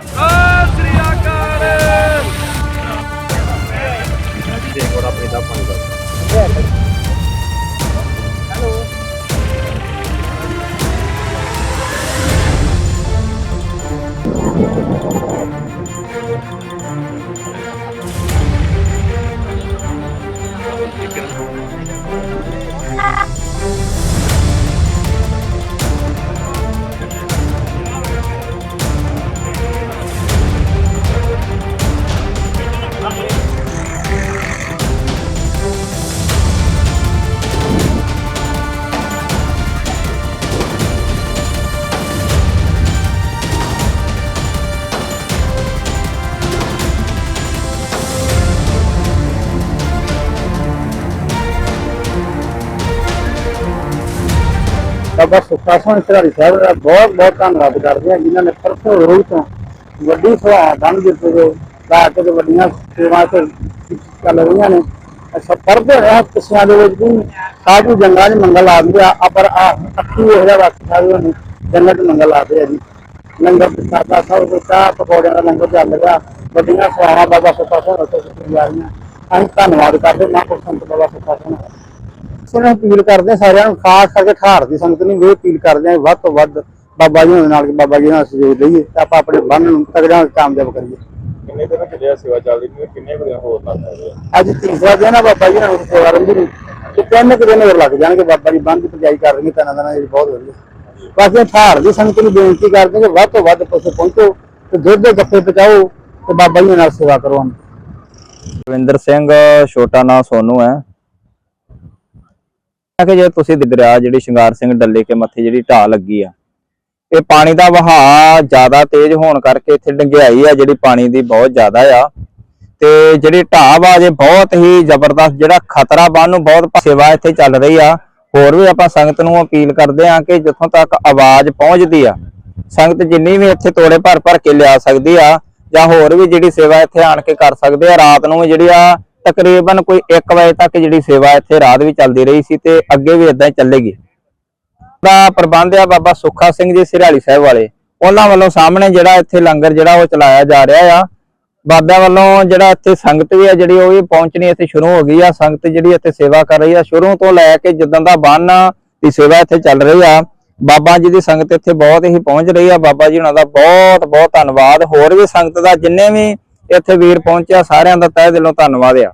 Oh! ਬਾਬਾ ਸੁੱਖਾ ਸਿੰਘ ਸਰਾਰੀ ਸਾਹਿਬ ਦਾ ਬਹੁਤ ਬਹੁਤ ਧੰਨਵਾਦ ਕਰਦੇ ਹਾਂ ਜਿਨ੍ਹਾਂ ਨੇ ਪਰਸੋਂ ਰੋਜ਼ ਤੋਂ ਵੱਡੀ ਸਵਾਹ ਬੰਨ ਦਿੱਤੇ ਜੋ ਲਾ ਤੇ ਵੱਡੀਆਂ ਸੇਵਾ ਤੇ ਚੱਲ ਰਹੀਆਂ ਨੇ। ਅੱਛਾ, ਪਰਦੇ ਰਿਹਾ ਕਿਸਿਆਂ ਦੇ ਵਿੱਚ ਵੀ ਸਾਧੂ ਜੰਗਾਂ 'ਚ ਮੰਗਲ ਆਉਂਦੇ ਆ ਆ ਪਰ ਆ ਅੱਖੀ ਇਹ ਜਿਹਾ ਵਕਤ ਸਾਧੂ ਨੇ ਜੰਗਤ ਮੰਗਲ ਆਦੇ ਆ ਜੀ। ਲੰਗਰ ਪ੍ਰਸਾਦਾ ਸਭ ਦੇ ਚਾਹ ਪਕੌੜਿਆਂ ਦਾ ਲੰਗਰ ਚੱਲ ਰਿਹਾ, ਵੱਡੀਆਂ ਸੇਵਾਵਾਂ ਬਾਬਾ ਸੁਖਾ ਸਿੰਘ ਉੱਤੇ ਕੀਤੀਆਂ ਜਾ ਰਹੀਆਂ। ਅਸੀਂ ਧੰਨਵਾਦ ਕਰਦੇ ਮਹਾਂਪੁਰਖ ਸੰਤ ਬਾਬਾ ਸੁਖਾ ਸਿੰਘ ਦਾ। ਸੁਣੋ ਅਪੀਲ ਕਰਦੇ ਸਾਰਿਆਂ ਨੂੰ ਖਾਸ ਕਰਕੇ ਠਾਰ ਦੀ ਸੰਗਤ ਨੂੰ ਵੀ ਅਪੀਲ ਕਰਦੇ ਹਾਂ ਵੱਧ ਤੋਂ ਵੱਧ ਬਾਬਾ ਜੀ ਹੋਣ ਨਾਲ ਕਿ ਬਾਬਾ ਜੀ ਨਾਲ ਸਹਿਯੋਗ ਦਈਏ ਤੇ ਆਪਾਂ ਆਪਣੇ ਬੰਨ ਨੂੰ ਤਗੜਿਆਂ ਨਾਲ ਕਾਮਯਾਬ ਕਰੀਏ। ਕਿੰਨੇ ਦਿਨ ਚੱਲਿਆ ਸੇਵਾ ਚੱਲਦੀ ਕਿੰਨੇ ਦਿਨ ਹੋਰ ਲੱਗ ਸਕਦੇ ਆ? ਅੱਜ ਤੀਸਰਾ ਦਿਨ ਆ ਬਾਬਾ ਜੀ ਨਾਲ ਸੇਵਾ ਰੰਭੀ ਨੂੰ ਤੇ ਤਿੰਨ ਕੁ ਦਿਨ ਹੋਰ ਲੱਗ ਜਾਣਗੇ ਬਾਬਾ ਜੀ ਬੰਦ ਪਜਾਈ ਕਰ ਰਹੇ ਤਨਾਂ ਦਾ ਇਹ ਬਹੁਤ ਵਧੀਆ। ਬਾਕੀ ਠਾਰ ਦੀ ਸੰਗਤ ਨੂੰ ਬੇਨਤੀ ਕਰਦੇ ਕਿ ਵੱਧ ਤੋਂ ਵੱਧ ਪਸੇ ਪਹੁੰਚੋ ਤੇ ਦੁੱਧ ਦੇ ਗੱਫੇ ਪਹੁੰਚਾਓ ਤੇ ਬਾਬਾ ਜੀ ਨਾਲ ਸੇਵਾ ਕਰੋ ਰਵਿੰਦਰ ਸਿੰਘ ਛੋਟਾ ਨਾਂ ਸੋਨੂ ਹੈ। ਕਿ ਜੇ ਤੁਸੀਂ ਦਰਿਆ ਜਿਹੜੀ ਸ਼ਿੰਗਾਰ ਸਿੰਘ ਡੱਲੇ ਕੇ ਮੱਥੇ ਜਿਹੜੀ ਢਾਹ ਲੱਗੀ ਆ, ਇਹ ਪਾਣੀ ਦਾ ਵਹਾਅ ਜ਼ਿਆਦਾ ਤੇਜ਼ ਹੋਣ ਕਰਕੇ ਇੱਥੇ ਡੰਗਿਆਈ ਆ ਜਿਹੜੀ ਪਾਣੀ ਦੀ ਬਹੁਤ ਜ਼ਿਆਦਾ ਆ। ਤੇ ਜਿਹੜੀ ਢਾਹ ਵਾ, ਜੇ ਬਹੁਤ ਹੀ ਜ਼ਬਰਦਸਤ ਜਿਹੜਾ ਖਤਰਾ ਬਣ ਨੂੰ ਬਹੁਤ ਸੇਵਾ ਇੱਥੇ ਚੱਲ ਰਹੀ ਆ। ਹੋਰ ਵੀ ਆਪਾਂ ਸੰਗਤ ਨੂੰ ਅਪੀਲ ਕਰਦੇ ਆ ਕਿ ਜਿੱਥੋਂ ਤੱਕ ਆਵਾਜ਼ ਪਹੁੰਚਦੀ ਆ, ਸੰਗਤ ਜਿੰਨੀ ਵੀ ਇੱਥੇ ਤੋੜੇ ਭਰ ਭਰ ਕੇ ਲਿਆ ਸਕਦੀ ਆ, ਜਾਂ ਹੋਰ ਵੀ ਜਿਹੜੀ ਸੇਵਾ ਇੱਥੇ ਆਣ ਕੇ ਕਰ ਸਕਦੇ ਆ, ਰਾਤ ਨੂੰ ਜਿਹੜੀ ਆ ਤਕਰੀਬਨ ਕੋਈ 1 ਵਜੇ ਤੱਕ ਜਿਹੜੀ ਸੇਵਾ ਇੱਥੇ ਰਾਤ ਵੀ ਚੱਲਦੀ ਰਹੀ ਸੀ ਤੇ ਅੱਗੇ ਵੀ ਇਦਾਂ ਹੀ ਚੱਲੇਗੀ। ਦਾ ਪ੍ਰਬੰਧ ਆ ਬਾਬਾ ਸੁੱਖਾ ਸਿੰਘ ਜੀ ਸਿਰਾਲੀ ਸਾਹਿਬ ਵਾਲੇ। ਉਹਨਾਂ ਵੱਲੋਂ ਸਾਹਮਣੇ ਜਿਹੜਾ ਇੱਥੇ ਲੰਗਰ ਜਿਹੜਾ ਉਹ ਚਲਾਇਆ ਜਾ ਰਿਹਾ ਆ। ਬਾਬਿਆਂ ਵੱਲੋਂ ਜਿਹੜਾ ਇੱਥੇ ਸੰਗਤ ਵੀ ਆ ਜਿਹੜੀ ਉਹ ਵੀ ਪਹੁੰਚਣੀ ਇੱਥੇ ਸ਼ੁਰੂ ਹੋ ਗਈ ਆ। ਸੰਗਤ ਜਿਹੜੀ ਇੱਥੇ ਸੇਵਾ ਕਰ ਰਹੀ ਆ, ਸ਼ੁਰੂ ਤੋਂ ਲੈ ਕੇ ਜਿੱਦਾਂ ਦਾ ਬੰਨ ਦੀ ਸੇਵਾ ਇੱਥੇ ਚੱਲ ਰਹੀ ਆ। ਬਾਬਾ ਜੀ ਦੀ ਸੰਗਤ ਇੱਥੇ ਬਹੁਤ ਹੀ ਪਹੁੰਚ ਰਹੀ ਆ। ਬਾਬਾ ਜੀ ਉਹਨਾਂ ਦਾ ਬਹੁਤ ਬਹੁਤ ਧੰਨਵਾਦ। ਹੋਰ ਵੀ ਸੰਗਤ ਦਾ ਜਿੰਨੇ ਵੀ ਇੱਥੇ ਵੀਰ ਪਹੁੰਚਿਆ ਸਾਰਿਆਂ ਦਾ ਤਹਿ ਦਿਲੋਂ ਧੰਨਵਾਦ ਆ।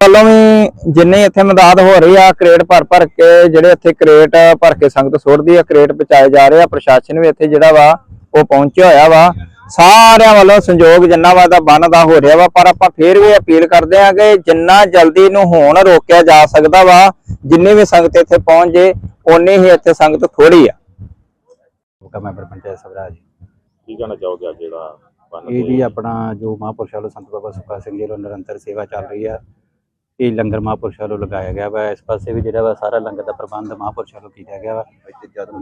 ਵੱਲੋਂ ਵੀ ਜਿੰਨੇ ਇੱਥੇ ਮਦਦ ਹੋ ਰਹੀ ਆ ਕਰੇਟ ਭਰ ਭਰ ਕੇ ਜਿਹੜੇ ਇੱਥੇ ਕਰੇਟ ਭਰ ਕੇ ਸੰਗਤ ਸੁੱਟਦੀ ਆ ਕਰੇਟ ਪਹੁੰਚਾਏ ਜਾ ਰਹੇ ਆ ਪ੍ਰਸ਼ਾਸਨ ਵੀ ਇੱਥੇ ਜਿਹੜਾ ਵਾ ਉਹ ਪਹੁੰਚਿਆ ਹੋਇਆ ਵਾ। ਸਾਰਿਆਂ ਵੱਲੋਂ ਸੰਯੋਗ ਜਿੰਨਾ ਵਾ ਦਾ ਬਣਦਾ ਹੋ ਰਿਹਾ ਵਾ ਪਰ ਆਪਾਂ ਫੇਰ ਵੀ ਅਪੀਲ ਕਰਦੇ ਆ ਕਿ ਜਿੰਨਾ ਜਲਦੀ ਨੂੰ ਹੋਣ ਰੋਕਿਆ ਜਾ ਸਕਦਾ ਵਾ ਜਿੰਨੀ ਵੀ ਸੰਗਤ ਇੱਥੇ ਪਹੁੰਚ ਜੇ ਓਨੀ ਹੀ ਇੱਥੇ ਸੰਗਤ ਥੋੜੀ ਆ। ਮੈਂਬਰ ਪੰਚਾਇਤ ਸਭਰਾ ਜੀ ਕੀ ਕਹਿਣਾ ਚਾਹੋਗੇ ਅੱਜ ਜਿਹੜਾ ਇਹ ਜੀ ਆਪਣਾ ਜੋ ਮਹਾਂਪੁਰਸ਼ ਵੱਲੋਂ ਸੰਤ ਬਾਬਾ ਸੁੱਖਾ ਸਿੰਘ ਜੀ ਵੱਲੋਂ ਨਿਰੰਤਰ ਸੇਵਾ ਚੱਲ ਰਹੀ ਆ। ਇਹ ਲੰਗਰ ਮਹਾਂਪੁਰਸ਼ ਵੱਲੋਂ ਲਗਾਇਆ ਗਿਆ ਵਾ। ਇਸ ਪਾਸੇ ਵੀ ਜਿਹੜਾ ਵਾ ਸਾਰਾ ਲੰਗਰ ਦਾ ਪ੍ਰਬੰਧ ਮਹਾਂਪੁਰਸ਼ ਵੱਲੋਂ ਕੀਤਾ ਗਿਆ ਵਾ।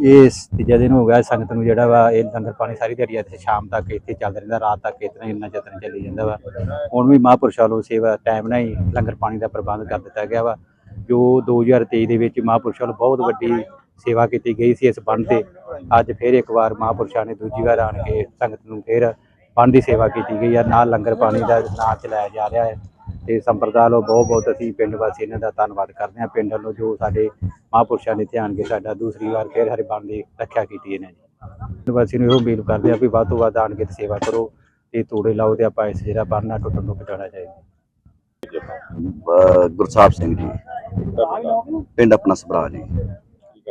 ਇਹ ਤੀਜਾ ਦਿਨ ਹੋ ਗਿਆ। ਸੰਗਤ ਨੂੰ ਜਿਹੜਾ ਵਾ ਇਹ ਲੰਗਰ ਪਾਣੀ ਸਾਰੀ ਦਿਹਾੜੀ ਇੱਥੇ ਸ਼ਾਮ ਤੱਕ ਇੱਥੇ ਚੱਲ ਰਹਿੰਦਾ ਰਾਤ ਤੱਕ ਇਤਨਾ ਇੰਨਾ ਯਤਨ ਚੱਲੀ ਜਾਂਦਾ ਵਾ। ਹੁਣ ਵੀ ਮਹਾਂਪੁਰਸ਼ ਵੱਲੋਂ ਸੇਵਾ ਟਾਈਮ ਨਾਲ ਹੀ ਲੰਗਰ ਪਾਣੀ ਦਾ ਪ੍ਰਬੰਧ ਕਰ ਦਿੱਤਾ ਗਿਆ ਵਾ। ਜੋ 2023 ਦੇ ਵਿੱਚ ਮਹਾਂਪੁਰਸ਼ਾਂ ਵੱਲੋਂ ਬਹੁਤ ਵੱਡੀ ਸੇਵਾ ਕੀਤੀ ਗਈ ਸੀ ਇਸ ਬੰਨ ਤੇ। ਅੱਜ ਫਿਰ ਇੱਕ ਵਾਰ ਮਹਾਂਪੁਰਸ਼ਾਂ ਨੇ ਦੂਜੀ ਵਾਰ ਆਣ ਕੇ ਸੰਗਤ ਨੂੰ ਫਿਰ ਬੰਨ ਸੇਵਾ ਕੀਤੀ ਗਈ ਹੈ ਨਾਲ ਲੰਗਰ ਪਾਣੀ ਦਾ ਨਾਂ ਚਲਾਇਆ ਜਾ ਰਿਹਾ ਹੈ ਤੇ ਸੰਪਰਦਾ ਵੱਲੋਂ ਬਹੁਤ ਬਹੁਤ ਅਸੀਂ ਪਿੰਡ ਵਾਸੀ ਇਹਨਾਂ ਦਾ ਧੰਨਵਾਦ ਕਰਦੇ ਹਾਂ। ਪਿੰਡ ਵੱਲੋਂ ਜੋ ਸਾਡੇ ਮਹਾਂਪੁਰਸ਼ਾਂ ਨੇ ਧਿਆਨ ਕੇ ਸਾਡਾ, ਦੂਸਰੀ ਵਾਰ ਫਿਰ ਹਰੇ ਦੀ ਰੱਖਿਆ ਕੀਤੀ ਇਹਨਾਂ ਨੇ। ਪਿੰਡ ਵਾਸੀ ਨੂੰ ਇਹੋ ਅਪੀਲ ਕਰਦੇ ਹਾਂ ਵੀ ਵੱਧ ਤੋਂ ਵੱਧ ਆਣ ਕੇ ਸੇਵਾ ਕਰੋ ਤੇ ਤੋੜੇ ਲਾਓ ਤੇ ਆਪਾਂ ਇਸ ਜਿਹੜਾ ਬੰਨ ਟੁੱਟਣ ਤੋਂ ਬਚਾਉਣਾ ਚਾਹੀਦਾ। ਅਹ ਗੁਰਸਾਹਿਬ ਸਿੰਘ ਜੀ। ਪਿੰਡ ਆਪਣਾ ਸਭਰਾ ਜੀ।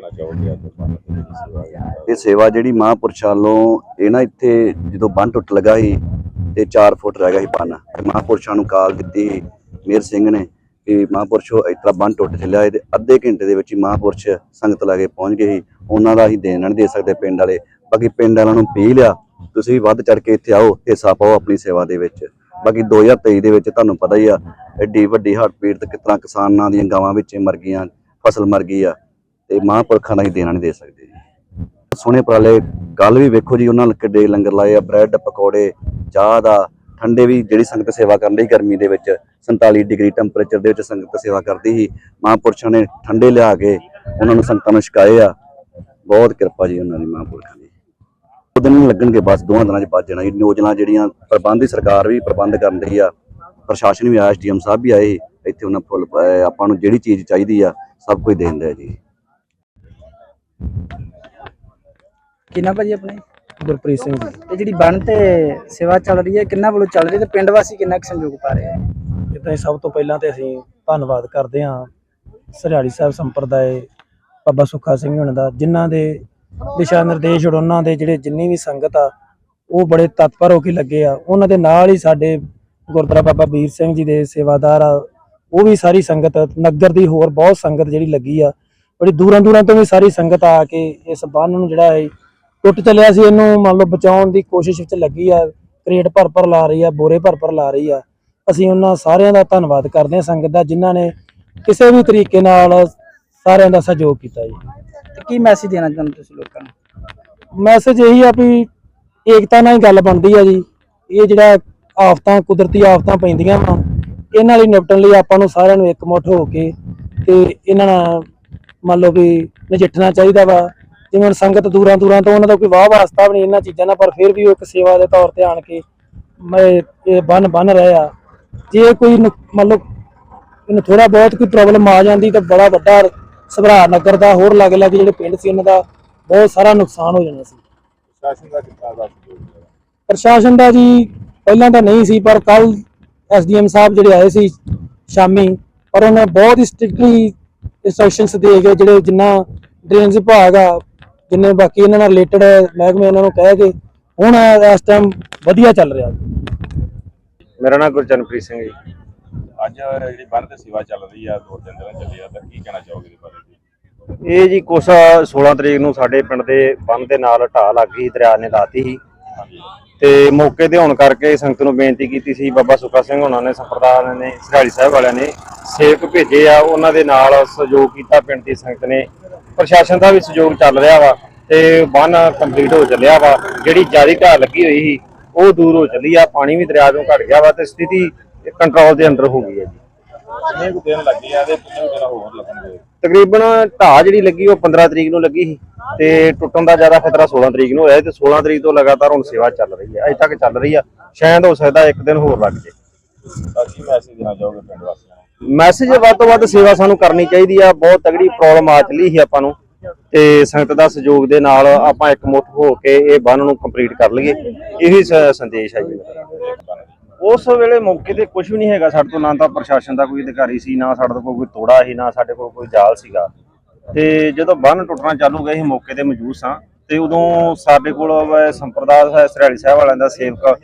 ਕਹਿਣਾ ਚਾਹੋਗੇ ਅੱਜ ਬੰਨ ਤੇ ਜਿਹੜੀ ਸੇਵਾ ਹੈ ਇਹ ਸੇਵਾ ਜਿਹੜੀ ਮਹਾਂਪੁਰਸ਼ਾਂ ਵੱਲੋਂ ਇਹ ਨਾ ਇੱਥੇ ਜਦੋਂ ਬੰਨ ਟੁੱਟ ਲਗਾ ਸੀ ਤੇ 4 ਫੁੱਟ ਰਹਿ ਗਿਆ ਸੀ ਬੰਨ ਤੇ ਮਹਾਂਪੁਰਸ਼ਾਂ ਨੂੰ ਕਾਲ ਦਿੱਤੀ ਮੇਰ ਸਿੰਘ ਨੇ ਕਿ ਮਹਾਂਪੁਰਸ਼ੋ ਇਸ ਤਰ੍ਹਾਂ ਬੰਨ ਟੁੱਟ ਚੱਲਿਆ ਹੈ ਤੇ ਅੱਧੇ ਘੰਟੇ ਦੇ ਵਿੱਚ ਹੀ ਮਹਾਂਪੁਰਸ਼ ਸੰਗਤ ਲਾਗੇ ਪਹੁੰਚ ਗਏ ਸੀ। ਉਹਨਾਂ ਦਾ ਅਸੀਂ ਦੇਣ ਨਹੀਂ ਦੇ ਸਕਦੇ ਪਿੰਡ ਵਾਲੇ। ਬਾਕੀ ਪਿੰਡ ਵਾਲਿਆਂ ਨੂੰ ਪੀ ਲਿਆ ਤੁਸੀਂ ਵੀ ਵੱਧ ਚੜ ਕੇ ਇੱਥੇ ਆਓ ਹਿੱਸਾ ਪਾਓ ਆਪਣੀ ਸੇਵਾ ਦੇ ਵਿੱਚ। ਬਾਕੀ 2023 ਦੇ ਵਿੱਚ ਤੁਹਾਨੂੰ ਪਤਾ ਹੀ ਆ ਐਡੀ ਵੱਡੀ ਹੜ੍ਹ ਪੀੜਤ ਤਰ੍ਹਾਂ ਕਿਸਾਨਾਂ ਦੀਆਂ ਗਾਵਾਂ ਵਿੱਚ ਮਰ ਗਈਆਂ ਫਸਲ ਮਰ ਗਈ ਆ। ਤੇ ਮਹਾਂਪੁਰਖਾਂ ਦਾ ਹੀ ਦੇਣਾ ਨਹੀਂ ਦੇ ਸਕਦੇ ਜੀ। ਸੋਹਣੇ ਪਰਾਲੇ ਗੱਲ ਵੀ ਵੇਖੋ ਜੀ, ਉਹਨਾਂ ਨੇ ਕਿੱਡੇ ਲੰਗਰ ਲਾਏ ਆ, ਬ੍ਰੈਡ, ਪਕੌੜੇ, ਚਾਹ ਦਾ, ਠੰਡੇ ਵੀ ਜਿਹੜੀ ਸੰਗਤ ਸੇਵਾ ਕਰਨ ਲਈ ਗਰਮੀ ਦੇ ਵਿੱਚ 47 ਡਿਗਰੀ ਟੈਂਪਰੇਚਰ ਦੇ ਵਿੱਚ ਸੰਗਤ ਸੇਵਾ ਕਰਦੀ ਸੀ। ਮਹਾਂਪੁਰਸ਼ਾਂ ਨੇ ਠੰਡੇ ਲਿਆ ਕੇ ਉਹਨਾਂ ਨੂੰ ਸੰਗਤਾਂ ਨੂੰ ਛਕਾਏ ਆ। ਬਹੁਤ ਕਿਰਪਾ ਜੀ ਉਹਨਾਂ ਦੀ ਮਹਾਂਪੁਰਖਾਂ ਦੀ। ਦੋ ਦਿਨ ਲੱਗਣਗੇ, ਬਸ ਦੋਵਾਂ ਦਿਨਾਂ 'ਚ ਬਚ ਜਾਣਾ ਇਹ ਯੋਜਨਾ ਜਿਹੜੀਆਂ ਪ੍ਰਬੰਧ ਦੀ ਸਰਕਾਰ ਵੀ ਪ੍ਰਬੰਧ ਕਰਨ ਰਹੀ ਆ। ਪ੍ਰਸ਼ਾਸਨ ਵੀ ਆਇਆ ਐਸਡੀਐਮ ਸਾਹਿਬ ਵੀ ਆਏ ਇੱਥੇ ਉਹਨਾਂ ਫੁੱਲ, ਅਹ ਆਪਾਂ ਨੂੰ ਜਿਹੜੀ ਚੀਜ਼ ਚਾਹੀਦੀ ਆ, ਸਭ ਕੁਝ ਦੇਣ ਦਿਆ ਜੀ। ਕਿੰਨਾ ਭਾਜੀ ਆਪਣੇ? ਗੁਰਪ੍ਰੀਤ ਸਿੰਘ ਜੀ। ਇਹ ਜਿਹੜੀ ਬੰਨ ਤੇ ਸੇਵਾ ਚੱਲ ਰਹੀ ਹੈ, ਕਿੰਨਾ ਵੱਲੋਂ ਚੱਲ ਰਹੀ ਹੈ ਤੇ ਪਿੰਡ ਵਾਸੀ ਕਿੰਨਾ ਕੁ ਸਹਿਯੋਗ ਪਾ ਰਹੇ ਆ ਇਦਾਂ ਹੀ ਸਭ ਤੋਂ ਪਹਿਲਾਂ ਤੇ ਅਸੀਂ ਧੰਨਵਾਦ ਕਰਦੇ ਹਾਂ ਸਰਿਆੜੀ ਸਾਹਿਬ ਸੰਪਰਦਾਇ ਬਾਬਾ ਸੁੱਖਾ ਸਿੰਘ ਹੋਣਾ ਦਾ, ਜਿਨ੍ਹਾਂ ਦੇ ਦਿਸ਼ਾ ਨਿਰਦੇਸ਼ ਔਰ ਉਹਨਾਂ ਦੇ ਜਿਹੜੇ ਜਿੰਨੀ ਵੀ ਸੰਗਤ ਆ, ਉਹ ਬੜੇ ਤਤਪਰ ਹੋ ਕੇ ਲੱਗੇ ਆ। ਉਹਨਾਂ ਦੇ ਨਾਲ ਹੀ ਸਾਡੇ ਗੁਰਦੁਆਰਾ ਬਾਬਾ ਵੀਰ ਸਿੰਘ ਜੀ ਦੇ ਸੇਵਾਦਾਰ ਆ, ਉਹ ਵੀ ਸਾਰੀ ਸੰਗਤ, ਨਗਰ ਦੀ ਹੋਰ ਬਹੁਤ ਸੰਗਤ ਜਿਹੜੀ ਲੱਗੀ ਆ ਬੜੀ ਦੂਰਾਂ ਦੂਰਾਂ ਤੋਂ ਵੀ ਸਾਰੀ ਸੰਗਤ ਆ ਕੇ ਇਸ ਬੰਨ ਨੂੰ ਜਿਹੜਾ ਹੈ ਟੁੱਟ ਚੱਲਿਆ ਸੀ। ਇਹਨੂੰ ਮੰਨ ਲਓ ਬਚਾਉਣ ਦੀ ਕੋਸ਼ਿਸ਼ ਵਿੱਚ ਲੱਗੀ ਆ। ਕ੍ਰੇਟ ਭਰ ਭਰ ਲਾ ਰਹੀ ਆ ਬੋਰੇ ਭਰ ਭਰ ਲਾ ਰਹੀ ਆ। ਅਸੀਂ ਉਹਨਾਂ ਸਾਰਿਆਂ ਦਾ ਧੰਨਵਾਦ ਕਰਦੇ ਹਾਂ ਸੰਗਤ ਦਾ ਜਿਨ੍ਹਾਂ ਨੇ ਕਿਸੇ ਵੀ ਤਰੀਕੇ ਨਾਲ ਸਾਰਿਆਂ ਦਾ ਸਹਿਯੋਗ ਕੀਤਾ ਜੀ। ਤੇ ਕੀ ਮੈਸੇਜ ਦੇਣਾ ਚਾਹੁੰਦੇ ਤੁਸੀਂ ਲੋਕਾਂ ਨੂੰ? ਮੈਸੇਜ ਇਹੀ ਆ ਵੀ ਏਕਤਾ ਨਾਲ ਹੀ ਗੱਲ ਬਣਦੀ ਆ ਜੀ। ਇਹ ਜਿਹੜਾ ਆਫਤਾਂ ਕੁਦਰਤੀ ਆਫਤਾਂ ਪੈਂਦੀਆਂ ਵਾ ਇਹਨਾਂ ਹੀ ਨਿਪਟਣ ਲਈ ਆਪਾਂ ਨੂੰ ਸਾਰਿਆਂ ਨੂੰ ਇਕਮੁੱਠ ਹੋ ਕੇ ਤੇ ਇਹਨਾਂ ਨਾਲ ਮੰਨ ਲਓ ਵੀ ਨਜਿੱਠਣਾ ਚਾਹੀਦਾ ਵਾ ਜਿਵੇਂ ਹੁਣ ਸੰਗਤ ਦੂਰਾਂ ਦੂਰਾਂ ਤੋਂ ਉਹਨਾਂ ਦਾ ਕੋਈ ਵਾਹ ਵਾਸਤਾ ਵੀ ਨਹੀਂ ਇਹਨਾਂ ਚੀਜ਼ਾਂ ਨਾਲ ਪਰ ਫਿਰ ਵੀ ਉਹ ਇੱਕ ਸੇਵਾ ਦੇ ਤੌਰ ਤੇ ਆਣ ਕੇ ਮੈਂ ਇਹ ਬੰਨ ਬੰਨ ਰਹੇ ਆ। ਜੇ ਕੋਈ ਮੰਨ ਲਓ ਇਹਨੂੰ ਥੋੜਾ ਬਹੁਤ ਕੋਈ ਪ੍ਰੋਬਲਮ ਆ ਜਾਂਦੀ ਤਾਂ ਬੜਾ ਵੱਡਾ ਸਭਰਾ ਨਗਰ ਦਾ ਹੋਰ ਲੱਗ ਲੱਗ ਜਿਹੜੇ ਪਿੰਡ ਸੀ ਉਹਨਾਂ ਦਾ ਬਹੁਤ ਸਾਰਾ ਨੁਕਸਾਨ ਹੋ ਜਾਣਾ ਸੀ। ਪ੍ਰਸ਼ਾਸਨ ਦਾ ਕਿੰਨਾ ਪ੍ਰਸ਼ਾਸਨ ਦਾ ਜੀ ਪਹਿਲਾਂ ਤਾਂ ਨਹੀਂ ਸੀ ਪਰ ਕੱਲ ਐਸਡੀਐਮ ਸਾਹਿਬ ਜਿਹੜੇ ਆਏ ਸੀ ਸ਼ਾਮੀ ਪਰ ਉਹਨਾਂ ਬਹੁਤ ਹੀ ਸਟ੍ਰਿਕਟਲੀ ਇਨਸਟਰਕਸ਼ਨਸ ਦੇ ਗਏ ਜਿਹੜੇ ਜਿੰਨਾ ਡਰੇਨੇਜ ਵਿਭਾਗ ਆ ਜਿੰਨੇ ਬਾਕੀ ਇਹਨਾਂ ਨਾਲ ਰਿਲੇਟਡ ਮਹਿਕਮੇ ਉਹਨਾਂ ਨੂੰ ਕਹਿ ਕੇ ਹੁਣ ਇਸ ਟਾਈਮ ਵਧੀਆ ਚੱਲ ਰਿਹਾ। ਮੇਰਾ ਨਾਮ ਗੁਰਚਰਨਪ੍ਰੀਤ ਸਿੰਘ ਜੀ। ਅੱਜ ਜਿਹੜੀ ਬੰਦ ਤੇ ਸੇਵਾ ਚੱਲ ਰਹੀ ਆ ਦੋ ਤਿੰਨ ਦਿਨ ਚੱਲੀ ਆ ਤਾਂ ਕੀ ਕਹਿਣਾ ਚਾਹੋਗੇ ਇਹਦੇ ਬਾਰੇ ਜੀ? ਇਹ ਜੀ ਕੁਛ 16 ਤਰੀਕ ਨੂੰ ਸਾਡੇ ਪਿੰਡ ਦੇ ਬੰਨ ਦੇ ਨਾਲ ਢਾਹ ਲੱਗ ਗਈ ਦਰਿਆ ਨੇ ਲਾਤੀ ਸੀ। ਹਾਂਜੀ। ਤੇ ਮੌਕੇ ਤੇ ਹੋਣ ਕਰਕੇ ਸੰਗਤ ਨੂੰ ਬੇਨਤੀ ਕੀਤੀ ਸੀ, ਬਾਬਾ ਸੁੱਖਾ ਸਿੰਘ ਉਹਨਾਂ ਨੇ, ਸੰਪਰਦਾਇ ਨੇ ਸਰਾਲੀ ਸਾਹਿਬ ਵਾਲਿਆਂ ਨੇ ਸੇਵਕ ਭੇਜੇ ਆ, ਉਹਨਾਂ ਦੇ ਨਾਲ ਸਹਿਯੋਗ ਕੀਤਾ, ਪਿੰਡ ਦੀ ਸੰਗਤ ਨੇ। ਪ੍ਰਸ਼ਾਸਨ ਦਾ ਵੀ ਸਹਿਯੋਗ ਚੱਲ ਰਿਹਾ ਵਾ ਤੇ ਬੰਨ ਕੰਪਲੀਟ ਹੋ ਚੱਲਿਆ ਵਾ। ਜਿਹੜੀ ਜਾਰੀ ਢਾਹ ਲੱਗੀ ਹੋਈ ਸੀ, ਉਹ ਦੂਰ ਹੋ ਚੱਲੀ ਆ, ਪਾਣੀ ਵੀ ਦਰਿਆ ਤੋਂ ਘਟ ਗਿਆ ਵਾ ਤੇ ਸਥਿਤੀ ਕੰਟਰੋਲ ਦੇ ਅੰਦਰ ਹੋ ਗਈ ਹੈ ਜੀ। ਕਿੰਨੇ ਕੁ ਦਿਨ ਲੱਗੇ ਆ ਤੇ ਕਿੰਨੇ ਕੁ ਦਿਨ ਹੋਰ ਲੱਗਣਗੇ? ਤਕਰੀਬਨ ਢਾਹ ਜਿਹੜੀ ਲੱਗੀ ਉਹ 15 ਤਰੀਕ ਨੂੰ ਲੱਗੀ ਸੀ ਤੇ ਟੁੱਟਣ ਦਾ ਜ਼ਿਆਦਾ ਖਤਰਾ 16 ਤਰੀਕ ਨੂੰ ਹੋਇਆ ਤੇ 16 ਤਰੀਕ ਤੋਂ ਲਗਾਤਾਰ ਹੁਣ ਸੇਵਾ ਚੱਲ ਰਹੀ ਹੈ। ਅਜੇ ਤੱਕ ਚੱਲ ਰਹੀ ਆ। ਸ਼ਾਇਦ ਹੋ ਸਕਦਾ ਇੱਕ ਦਿਨ ਹੋਰ ਲੱਗ ਜੇ। ਮੈਸੇਜ ਦੇਣਾ ਚਾਹੋਗੇ ਪਿੰਡ ਵਾਸੀਆਂ ਨੂੰ? ਮੈਸੇਜ ਵੱਧ ਤੋਂ ਵੱਧ ਸੇਵਾ ਸਾਨੂੰ ਕਰਨੀ ਚਾਹੀਦੀ ਆ। ਬਹੁਤ ਤਗੜੀ ਪ੍ਰੋਬਲਮ ਆ ਚੱਲੀ ਸੀ ਆਪਾਂ ਨੂੰ। ਤੇ ਸੰਗਤ ਦਾ ਸਹਿਯੋਗ ਦੇ ਨਾਲ ਆਪਾਂ ਇਕਮੁੱਠ ਹੋ ਕੇ ਇਹ ਬੰਨ ਨੂੰ ਕੰਪਲੀਟ ਕਰ ਲਈਏ। ਇਹੀ ਸੰਦੇਸ਼ ਹੈ ਜੀ। ਉਸ ਵੇਲੇ ਮੌਕੇ ਤੇ ਕੁਝ ਵੀ ਨਹੀਂ ਹੈਗਾ ਸਾਡੇ ਤੋਂ, ਨਾ ਤਾਂ ਪ੍ਰਸ਼ਾਸਨ ਦਾ ਕੋਈ ਅਧਿਕਾਰੀ ਸੀ, ਨਾ ਸਾਡੇ ਕੋਲ ਕੋਈ ਤੋੜਾ ਸੀ, ਨਾ ਸਾਡੇ ਕੋਲ ਕੋਈ ਜਾਲ ਸੀਗਾ। ਤੇ ਜਦੋਂ ਬੰਨ ਟੁੱਟਣਾ ਚਾਲੂ ਗਿਆ ਸੀ ਮੌਕੇ ਤੇ ਮੌਜੂਦ ਸਾਂ ਤੇ ਉਦੋਂ ਸਾਡੇ ਕੋਲ ਵੈ ਸੰਪਰਦਾਇ ਸਰਿਆਲੀ ਸਾਹਿਬ ਵਾਲਿਆਂ ਦਾ ਸੇਵਕ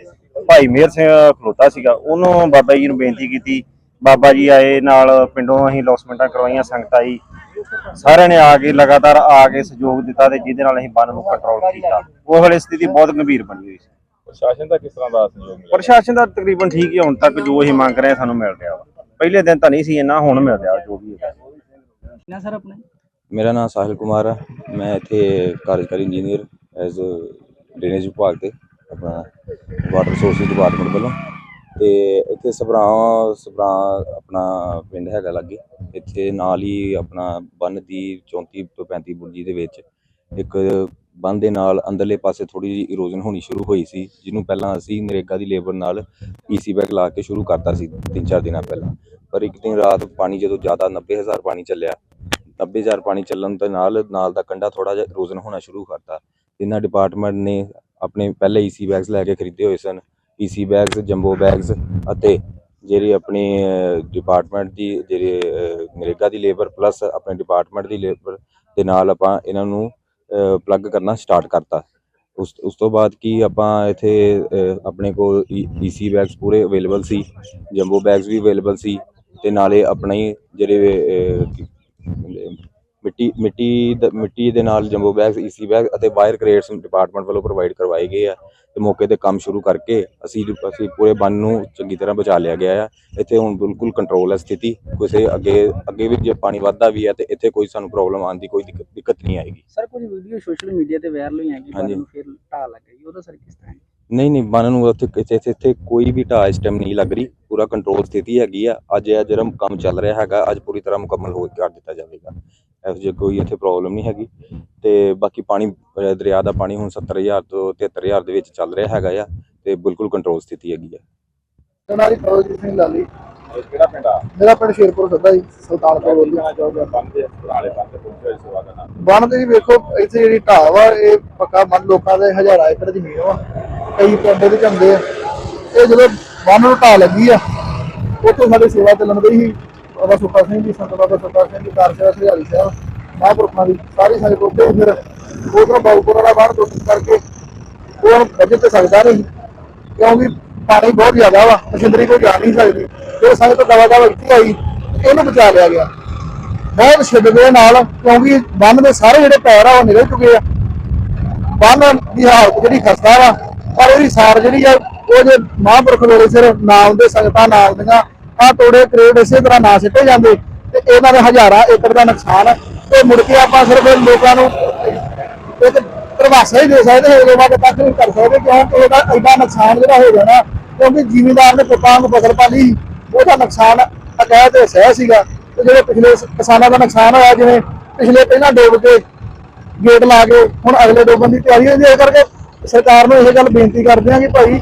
ਭਾਈ ਮੇਹਰ ਸਿੰਘ ਖਲੋਤਾ ਸੀਗਾ। ਉਹਨੂੰ ਬਾਬਾ ਜੀ ਨੂੰ ਬੇਨਤੀ ਕੀਤੀ, ਬਾਬਾ ਜੀ ਆਏ ਨਾਲ ਪਿੰਡੋਂ ਅਸੀਂ ਲੌਸਮੈਂਟਾਂ ਕਰਵਾਈਆਂ, ਸੰਗਤਾਂ ਆਈ। ਸਾਰਿਆਂ ਨੇ ਆ ਕੇ ਲਗਾਤਾਰ ਆ ਕੇ ਸਹਿਯੋਗ ਦਿੱਤਾ ਤੇ ਜਿਹਦੇ ਨਾਲ ਅਸੀਂ ਬੰਨ ਨੂੰ ਕੰਟਰੋਲ ਕੀਤਾ। ਉਹ ਵੇਲੇ ਸਥਿਤੀ ਬਹੁਤ ਗੰਭੀਰ ਬਣੀ ਹੋਈ ਸੀ। ਪ੍ਰਸ਼ਾਸਨ ਦਾ ਕਿਸ ਤਰ੍ਹਾਂ ਦਾ ਸਹਿਯੋਗ ਮਿਲਿਆ? ਪ੍ਰਸ਼ਾਸਨ ਦਾ ਤਕਰੀਬਨ ਠੀਕ ਹੀ ਹੁਣ ਤੱਕ ਜੋ ਅਸੀਂ ਮੰਗ ਰਹੇ ਹਾਂ ਸਾਨੂੰ ਮਿਲ ਰਿਹਾ ਵਾ। ਪਹਿਲੇ ਦਿਨ ਤਾਂ ਨਹੀਂ ਸੀ ਇੰਨਾ ਹੁਣ ਮਿਲ ਰਿਹਾ ਜੋ ਵੀ ਹੈ ਕਿੰਨਾ ਸਰ ਆਪਣੇ? ਮੇਰਾ ਨਾਮ ਸਾਹਿਲ ਕੁਮਾਰ ਹੈ ਮੈਂ ਇੱਥੇ ਕਾਰਜਕਾਰੀ ਇੰਜੀਨੀਅਰ ਐਜ਼ ਡਰੇਨੇਜ ਵਿਭਾਗ ਤੇ ਆਪਣਾ ਵਾਟਰ ਰਿਸੋਰਸਿਸ ਡਿਪਾਰਟਮੈਂਟ ਵੱਲੋਂ। ਤੇ ਇੱਥੇ ਸਭਰਾਂ ਸਭਰਾਂ ਆਪਣਾ ਪਿੰਡ ਹੈਗਾ ਲਾਗੇ। ਇੱਥੇ ਨਾਲ ਹੀ ਆਪਣਾ ਬੰਨ ਦੀ 34 ਤੋਂ 35 ਬੁਰਜੀ ਦੇ ਵਿੱਚ ਇੱਕ ਬੰਦ ਦੇ ਨਾਲ ਅੰਦਰਲੇ ਪਾਸੇ ਥੋੜੀ ਜਿਹੀ ਇਰੋਜ਼ਨ ਹੋਣੀ ਸ਼ੁਰੂ ਹੋਈ ਸੀ, ਜਿਹਨੂੰ ਪਹਿਲਾਂ ਅਸੀਂ ਨਰੇਗਾ ਦੀ ਲੇਬਰ ਨਾਲ ਈਸੀ ਬੈਗ ਲਾ ਕੇ ਸ਼ੁਰੂ ਕਰਤਾ ਸੀ, ਤਿੰਨ ਚਾਰ ਦਿਨਾਂ ਪਹਿਲਾਂ। ਪਰ ਇੱਕ ਦਿਨ ਰਾਤ ਪਾਣੀ ਜਦੋਂ ਜ਼ਿਆਦਾ 90000 ਪਾਣੀ ਚੱਲਿਆ 90000 ਪਾਣੀ ਚੱਲਣ ਦੇ ਨਾਲ ਨਾਲ ਦਾ ਕੰਡਾ ਥੋੜਾ ਜਿਹਾ ਇਰੋਜ਼ਨ ਹੋਣਾ ਸ਼ੁਰੂ ਕਰਤਾ। ਇਹਨਾਂ ਡਿਪਾਰਟਮੈਂਟ ਨੇ ਆਪਣੇ ਪਹਿਲੇ ਈਸੀ ਬੈਗਸ ਲੈ ਕੇ ਖਰੀਦੇ ਹੋਏ ਸਨ। ਈਸੀ ਬੈਗਸ ਜੰਬੋ ਬੈਗਸ ਅਤੇ ਜਿਹੜੀ ਆਪਣੀ ਡਿਪਾਰਟਮੈਂਟ ਦੀ, ਜਿਹੜੇ ਨਰੇਗਾ ਦੀ ਲੇਬਰ ਪਲੱਸ ਆਪਣੇ ਡਿਪਾਰਟਮੈਂਟ ਦੀ ਲੇਬਰ ਦੇ ਨਾਲ ਆਪਾਂ ਇਹਨਾਂ ਨੂੰ ਪਲੱਗ ਕਰਨਾ ਸਟਾਰਟ ਕਰਤਾ। ਉਸ ਉਸ ਤੋਂ ਬਾਅਦ ਕੀ ਆਪਾਂ ਇੱਥੇ ਆਪਣੇ ਕੋਲ e, ਈਸੀ ਬੈਗਸ ਪੂਰੇ ਅਵੇਲੇਬਲ ਸੀ ਜੰਬੋ ਬੈਗਸ ਵੀ ਅਵੇਲੇਬਲ ਸੀ, ਤੇ ਨਾਲੇ ਆਪਣੇ ਹੀ ਜਿਹੜੇ ਮਿੱਟੀ ਮਿੱਟੀ ਦ- ਮਿੱਟੀ ਦੇ ਨਾਲ ਜੰਬੋ ਬੈਗਸ ਈਸੀ ਬੈਗ ਅਤੇ ਵਾਇਰ ਕ੍ਰੇਟਸ ਡਿਪਾਰਟਮੈਂਟ ਵੱਲੋਂ ਪ੍ਰੋਵਾਈਡ ਕਰਵਾਏ ਗਏ ਆ ਤੇ ਮੌਕੇ ਤੇ ਕੰਮ ਸ਼ੁਰੂ ਕਰਕੇ ਅਸੀਂ ਅਸੀਂ ਪੂਰੇ ਬੰਨ ਨੂੰ ਚੰਗੀ ਤਰ੍ਹਾਂ ਬਚਾ ਲਿਆ ਗਿਆ ਆ ਇੱਥੇ ਹੁਣ ਬਿਲਕੁਲ ਕੰਟਰੋਲ ਹੈ ਸਥਿਤੀ ਕਿਸੇ ਅੱਗੇ ਅੱਗੇ ਵੀ ਜੇ ਪਾਣੀ ਵੱਧਦਾ ਵੀ ਹੈ ਤੇ ਇੱਥੇ ਕੋਈ ਸਾਨੂੰ ਪ੍ਰੋਬਲਮ ਆਉਣ ਦੀ ਕੋਈ ਦਿੱਕਤ ਦਿੱਕਤ ਨਹੀਂ ਆਏਗੀ ਸਰ ਕੁਝ ਵੀਡੀਓ ਸੋਸ਼ਲ ਮੀਡੀਆ ਤੇ ਵਾਇਰਲ ਹੋਈਆਂ ਕਿ ਹਾਂਜੀ। ਬੰਨ ਨੂੰ ਫਿਰ ਢਾਹ ਲੱਗ ਗਈ ਉਹਦਾ ਸਰ ਕਿਸ ਤਰ੍ਹਾਂ ਹੈ? ਨਹੀਂ ਨਹੀਂ ਬੰਨ ਨੂੰ ਉੱਥੇ ਇੱਥੇ ਇੱਥੇ- ਇੱਥੇ ਕੋਈ ਵੀ ਢਾਹ ਇਸ ਟਾਈਮ ਨਹੀਂ ਲੱਗ ਰਹੀ ਪੂਰਾ ਕੰਟਰੋਲ ਸਥਿਤੀ ਹੈਗੀ ਆ ਅੱਜ ਇਹ ਜਿਹੜਾ ਕੰਮ ਚੱਲ ਰਿਹਾ ਹੈਗਾ ਅੱਜ ਪੂਰੀ ਤਰ੍ਹਾਂ ਮੁਕੰਮਲ ਹੋ ਕਰ ਦਿੱਤਾ ਜਾਵੇਗਾ ਇਹੋ ਜਿਹੀ ਕੋਈ ਇੱਥੇ ਪ੍ਰੋਬਲਮ ਨਹੀਂ ਹੈਗੀ। ਤੇ ਬਾਕੀ ਪਾਣੀ ਅਹ ਦਰਿਆ ਦਾ ਪਾਣੀ ਹੁਣ 70000 ਤੋਂ 73000 ਦੇ ਵਿੱਚ ਚੱਲ ਰਿਹਾ ਹੈਗਾ ਆ ਤੇ ਬਿਲਕੁਲ ਕੰਟਰੋਲ ਸਥਿਤੀ ਹੈਗੀ ਆ। ਨਾਲੀ ਪ੍ਰੋਜੀਤ ਸਿੰਘ ਲਾਲੀ ਕਿਹੜਾ ਪਿੰਡ ਆ? ਮੇਰਾ ਪਿੰਡ ਸ਼ੇਰਪੁਰ ਸੱਦਾ ਜੀ ਸੁਲਤਾਨਪੁਰ ਬੋਲੀ। ਬੰਦ ਦੇ ਪੁਰਾਣੇ ਬੰਦ ਹੋਏ ਸੇਵਾ ਦਾ ਨਾਮ। ਜੀ ਵੇਖੋ ਇੱਥੇ ਜਿਹੜੀ ਢਾਹ ਵਾ ਇਹ ਪੱਕਾ ਬੰਨ ਲੋਕਾਂ ਦੇ ਹਜ਼ਾਰਾਂ ਏਕੜ ਜ਼ਮੀਨ ਵਾ ਕਈ ਪਿੰਡ ਦੇ ਜਾਂਦੇ ਆ। ਇਹ ਜਦੋਂ ਬੰਨ ਨੂੰ ਢਾਹ ਲੱਗੀ ਆ ਉੱਥੇ ਸਾਡੀ ਸੇਵਾ ਚੱਲਣ ਗਈ ਸੀ। ਬਾਬਾ ਸੁੱਖਾ ਸਿੰਘ ਜੀ, ਸੰਤ ਬਾਬਾ ਸੁੱਖਾ ਸਿੰਘ ਜੀ ਕਾਰਸੇਵਾ ਸ੍ਰੀ ਸਾਹਿਬ, ਮਹਾਂਪੁਰਖਾਂ ਦੀ ਸਾਰੀ ਸਾਡੇ ਕੋਲ ਫਿਰ ਉਧਰੋਂ ਬਾਉਪੁਰ ਵਾਲਾ ਬਾਹਰ ਤੋਂ ਕਰਕੇ ਉਹ ਬਜਟ ਤੇ ਸਕਦਾ ਨਹੀਂ। ਕਿਉਂਕਿ ਪਾਣੀ ਬਹੁਤ ਜ਼ਿਆਦਾ ਵਾ, ਮਸ਼ੀਨਰੀ ਕੋਈ ਜਾ ਨਹੀਂ ਸਕਦੀ। ਤੇ ਸਾਡੇ ਦਵਾ ਦਵਾ ਇੱਥੇ ਆਈ, ਇਹਨੂੰ ਬਚਾ ਲਿਆ ਗਿਆ। ਬਹੁਤ ਛਿੜਦੇ ਨਾਲ, ਕਿਉਂਕਿ ਬੰਨ ਦੇ ਸਾਰੇ ਜਿਹੜੇ ਪੈਰ ਆ, ਉਹ ਨਿਕਲ ਚੁੱਕੇ ਆ। ਬੰਨ ਦੀ ਹਾਲਤ ਜਿਹੜੀ ਖਸਤਾ ਵਾ, ਪਰ ਉਹਦੀ ਸਾਰ ਜਿਹੜੀ ਆ, ਉਹ ਜੇ ਮਹਾਂਪੁਰਖ ਵੇਲੇ ਸਿਰ ਨਾਮ ਦੇ ਸੰਗਤਾਂ ਨਾਲ ਦੀਆਂ ਆ ਤੋੜੇ ਕਰੇਡ ਇਸੇ ਤਰ੍ਹਾਂ ਨਾ ਸਿੱਟੇ ਜਾਂਦੇ ਤੇ ਇਹਨਾਂ ਦੇ ਹਜ਼ਾਰਾਂ ਏਕੜ ਦਾ ਨੁਕਸਾਨ ਤੇ ਮੁੜ ਕੇ ਆਪਾਂ ਸਿਰਫ ਲੋਕਾਂ ਨੂੰ ਇੱਕ ਪ੍ਰਵਾਸਾ ਹੀ ਦੇ ਸਕਦੇ ਹੋ ਉਹਦੇ ਬਾਅਦ ਤੱਕ ਨਹੀਂ ਕਰ ਸਕਦੇ ਕਿਉਂਕਿ ਇਹਦਾ ਐਡਾ ਨੁਕਸਾਨ ਜਿਹੜਾ ਹੋ ਜਾਣਾ, ਕਿਉਂਕਿ ਜ਼ਿਮੀਂਦਾਰ ਨੇ ਪੁੱਤਾਂ ਫਸਲ ਪਾਲੀ ਉਹਦਾ ਨੁਕਸਾਨ ਅਕੈਦ ਤੇ ਸਹਿ ਸੀਗਾ। ਤੇ ਜਿਹੜੇ ਪਿਛਲੇ ਕਿਸਾਨਾਂ ਦਾ ਨੁਕਸਾਨ ਹੋਇਆ, ਜਿਵੇਂ ਪਿਛਲੇ ਪਹਿਲਾਂ ਡੋਬ ਕੇ ਗੇਟ ਲਾ ਕੇ, ਹੁਣ ਅਗਲੇ ਡੋਬਣ ਦੀ ਤਿਆਰੀ ਹੁੰਦੀ ਹੈ ਇਸ ਕਰਕੇ ਸਰਕਾਰ ਨੂੰ ਇਹ ਗੱਲ ਬੇਨਤੀ ਕਰਦੇ ਹਾਂ ਕਿ ਭਾਈ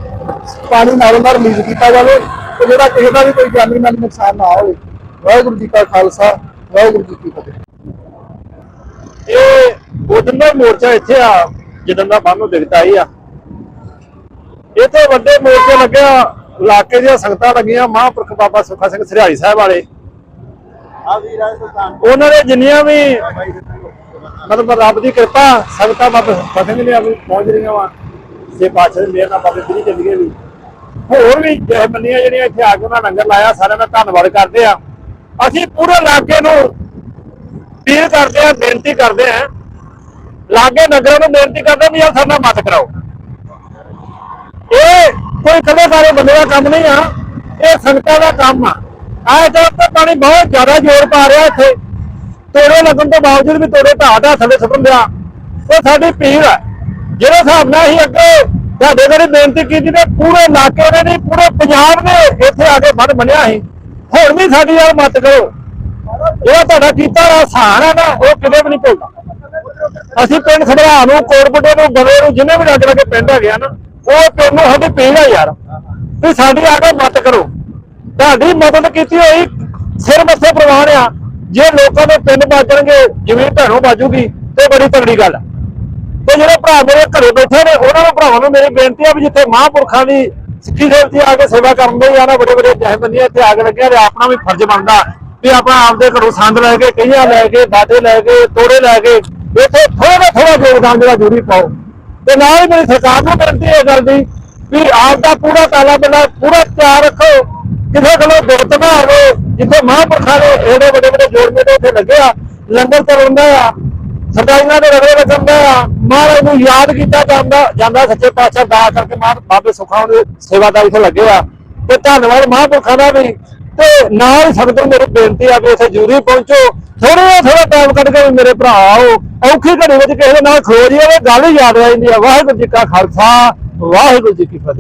ਪਾਣੀ ਨਾਲੋਂ ਨਾਲ ਰਿਲੀਜ਼ ਕੀਤਾ ਜਾਵੇ। ਤੇ ਜਿਹੜਾ ਕਿਸੇ ਦਾ ਵੀ ਕੋਈ ਜਾਨੀ ਮਾਲੀ ਨੁਕਸਾਨ ਨਾ ਹੋਵੇ ਵਾਹਿਗੁਰੂ ਜੀ ਕਾ ਖਾਲਸਾ ਵਾਹਿਗੁਰੂ ਜੀ ਕੀ ਫਤਿਹ। ਇਹ ਉਦੋਂ ਦਾ ਮੋਰਚਾ ਇੱਥੇ ਆ ਜਦੋਂ ਦਾ ਬੰਨ ਨੂੰ ਦਿਖਦਾ ਹੀ ਆ। ਇੱਥੇ ਵੱਡੇ ਮੋਰਚੇ ਲੱਗਿਆ ਇਲਾਕੇ ਦੀਆਂ ਸੰਗਤਾਂ ਲੱਗੀਆਂ ਮਹਾਂਪੁਰਖ ਬਾਬਾ ਸੁੱਖਾ ਸਿੰਘ ਸਰਿਆਲੀ ਸਾਹਿਬ ਵਾਲੇ। ਉਹਨਾਂ ਦੇ ਜਿੰਨੀਆਂ ਵੀ ਮਤਲਬ ਰੱਬ ਦੀ ਕਿਰਪਾ ਸੰਗਤਾਂ ਬਾਬਾ ਸਿੰਘ ਨੇ ਵੀ ਪਹੁੰਚ ਰਹੀਆਂ ਵਾ। ਜੇ ਪਾਛੇ ਮੇਰ ਨਾਲ ਬਾਬੇ ਫਰੀ ਚੱਲੀਏ ਵੀ। ਹੋਰ ਵੀ ਜਥੇਬੰਦੀਆਂ ਜਿਹੜੀਆਂ ਇੱਥੇ ਆ ਕੇ ਉਹਨਾਂ ਲੰਗਰ ਲਾਇਆ ਸਾਰਿਆਂ ਦਾ ਧੰਨਵਾਦ ਕਰਦੇ ਆ ਅਸੀਂ ਪੂਰੇ ਇਲਾਕੇ ਨੂੰ ਅਪੀਲ ਕਰਦੇ ਆ ਬੇਨਤੀ ਕਰਦੇ ਆ ਲਾਗੇ ਨਗਰਾਂ ਨੂੰ ਬੇਨਤੀ ਕਰਦੇ ਆ ਵੀ ਇਹ ਸਾਡਾ ਮਤ ਕਰਾਓ। ਇਹ ਕੋਈ ਕਦੇ ਸਾਰੇ ਬੰਦੇ ਦਾ ਕੰਮ ਨਹੀਂ ਆ, ਇਹ ਸੰਗਤਾਂ ਦਾ ਕੰਮ ਆ। ਆਹ ਤਾਂ ਪਾਣੀ ਬਹੁਤ ਜ਼ਿਆਦਾ ਜ਼ੋਰ ਪਾ ਰਿਹਾ ਇੱਥੇ। ਤੋੜੇ ਲੱਗਣ ਤੋਂ ਬਾਵਜੂਦ ਵੀ ਤੋੜੇ ਢਾਹ ਢਾਹ ਥੱਲੇ ਸੁੱਟਣ ਦਿਆ। ਉਹ ਸਾਡੀ ਪੀੜ ਹੈ ਜਿਹੜੇ ਹਿਸਾਬ ਨਾਲ ਅਸੀਂ ਅੱਗੇ ਤੁਹਾਡੇ ਕੋਲ ਬੇਨਤੀ ਕੀਤੀ ਤੇ ਪੂਰੇ ਇਲਾਕੇ ਨੇ ਨਹੀਂ ਪੂਰੇ ਪੰਜਾਬ ਨੇ ਇੱਥੇ ਆ ਕੇ ਬੰਨ ਬੰਨਿਆ ਸੀ। ਹੁਣ ਵੀ ਸਾਡੀ ਯਾਰ ਮਤ ਕਰੋ। ਇਹ ਤੁਹਾਡਾ ਕੀਤਾ ਆਸਾਨ ਹੈ ਨਾ, ਉਹ ਕਿਤੇ ਵੀ ਨਹੀਂ ਭੁੱਲਦਾ। ਅਸੀਂ ਪਿੰਡ ਖੜਿਆ ਨੂੰ ਕੋਟਬੁੱਡੇ ਨੂੰ ਬਵੇ ਨੂੰ, ਜਿੰਨੇ ਵੀ ਲੱਗ ਲੱਗੇ ਪਿੰਡ ਹੈਗੇ ਆ ਨਾ, ਉਹ ਪਿੰਡ ਨੂੰ ਸਾਡੀ ਪੀੜ ਹੈ ਯਾਰ। ਵੀ ਸਾਡੀ ਆ ਕੇ ਮਤ ਕਰੋ। ਤੁਹਾਡੀ ਮਦਦ ਕੀਤੀ ਹੋਈ ਸਿਰ ਮੱਥੇ ਪ੍ਰਵਾਨ ਆ। ਜੇ ਲੋਕਾਂ ਦੇ ਪਿੰਡ ਬਾਜਣਗੇ ਜ਼ਮੀਨ ਤੁਹਾਨੂੰ ਬਾਜੂਗੀ ਤੇ ਬੜੀ ਤਗੜੀ ਗੱਲ ਆ। ਤੇ ਜਿਹੜੇ ਭਰਾ ਮੇਰੇ ਘਰੇ ਬੈਠੇ ਨੇ, ਉਹਨਾਂ ਨੂੰ ਭਰਾਵਾਂ ਨੂੰ ਮੇਰੀ ਬੇਨਤੀ ਆ ਵੀ ਜਿੱਥੇ ਮਹਾਂਪੁਰਖਾਂ ਦੀ ਸਿੱਖੀ ਸੇਵਤੀ ਆ ਕੇ ਸੇਵਾ ਕਰਨ ਦੇ ਆ ਨਾ ਬੜੇ ਬੜੇ ਜਥੇਬੰਦੀਆਂ ਇੱਥੇ ਆ ਕੇ ਲੱਗਿਆ ਤੇ ਆਪਣਾ ਵੀ ਫਰਜ਼ ਬਣਦਾ ਵੀ ਆਪਾਂ ਆਪਦੇ ਘਰੋਂ ਸੰਦ ਲੈ ਕੇ, ਕਈਆਂ ਲੈ ਕੇ, ਬਾਟੇ ਲੈ ਕੇ, ਤੋੜੇ ਲੈ ਕੇ, ਇੱਥੇ ਥੋੜਾ ਥੋੜਾ ਯੋਗਦਾਨ ਜਿਹੜਾ ਜ਼ਰੂਰੀ ਪਾਓ। ਤੇ ਨਾਲ ਹੀ ਮੇਰੀ ਸਰਕਾਰ ਨੂੰ ਬੇਨਤੀ ਇਹ ਗੱਲ ਦੀ ਵੀ ਆਪ ਦਾ ਪੂਰਾ ਤਾਲਾ ਬੰਦਾ, ਪੂਰਾ ਤਿਆਰ ਰੱਖੋ। ਕਿਸੇ ਕੋਲੋਂ ਦੁੱਤ ਨਾ ਆਵੇ ਜਿੱਥੇ ਮਹਾਂਪੁਰਖਾਂ ਦੇ ਇਹਦੇ ਵੱਡੇ ਵੱਡੇ ਜੋੜ ਮੇਲੇ ਉੱਥੇ ਲੱਗੇ ਆ, ਲੰਗਰ ਚਲਾਉਂਦਾ ਆ ਸਰਦਾਈਆਂ ਦੇ ਰਗੜੇ ਲੱਗਦਾ ਆ ਮਹਾਰਾਜ ਨੂੰ ਯਾਦ ਕੀਤਾ ਜਾਂਦਾ ਜਾਂਦਾ ਸੱਚੇ ਪਾਤਸ਼ਾਹ ਦਾ ਕਰਕੇ ਮਾਂ ਬਾਬੇ ਸੁਖਾਂ ਦੇ ਸੇਵਾਦਾਰ ਇੱਥੇ ਲੱਗੇ ਆ ਤੇ ਧੰਨਵਾਦ ਮਹਾਂਪੁਰਖਾਂ ਦਾ ਵੀ। ਤੇ ਨਾਲ ਹੀ ਸੰਗਤ ਨੂੰ ਮੇਰੀ ਬੇਨਤੀ ਆ ਵੀ ਇੱਥੇ ਜ਼ਰੂਰੀ ਪਹੁੰਚੋ। ਥੋੜਾ ਥੋੜਾ ਟਾਈਮ ਕੱਢ ਕੇ ਵੀ ਮੇਰੇ ਭਰਾ ਆਓ। ਔਖੀ ਘੜੀ ਵਿੱਚ ਕਿਸੇ ਦੇ ਨਾਲ ਖਲੋ ਜਾਈਏ ਉਹ ਗੱਲ ਹੀ ਯਾਦ ਆ ਜਾਂਦੀ ਆ। ਵਾਹਿਗੁਰੂ ਜੀ ਕਾ ਖਾਲਸਾ, ਵਾਹਿਗੁਰੂ ਜੀ ਕੀ ਫਤਿਹ।